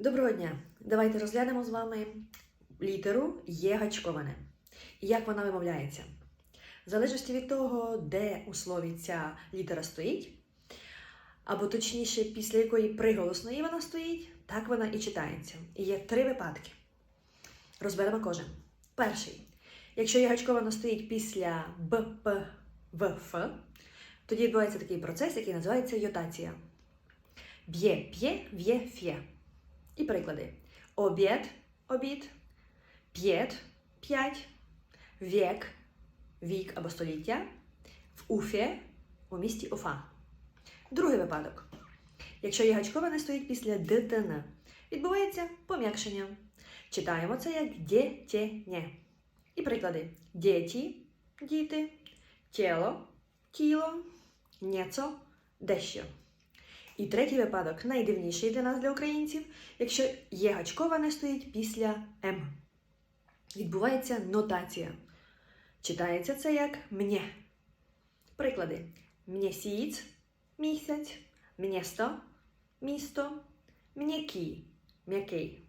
Доброго дня! Давайте розглянемо з вами літеру Є гачковане. І як вона вимовляється. В залежності від того, де у слові ця літера стоїть, або точніше, після якої приголосної вона стоїть, так вона і читається. І є три випадки. Розберемо кожен. Перший. Якщо є гачковано стоїть після Б, тоді відбувається такий процес, який називається йотація. Б'є, п'є, в'є, ф'є. І приклади: обід, обід, п'єт, п'ять, вік, вік або століття, в Уфі, у місті Уфа. Другий випадок. Якщо є гачковане стоїть після дитина, відбувається пом'якшення. Читаємо це як дєтєнє. І приклади: діті, діти, тіло, тіло, нєцо, дещо. І третій випадок найдивніший для нас, для українців, якщо є гачкова не стоїть після М. Відбувається нотація. Читається це як мне. Приклади: мєсіць, місяць, мєсто, місто, м'який, м'який.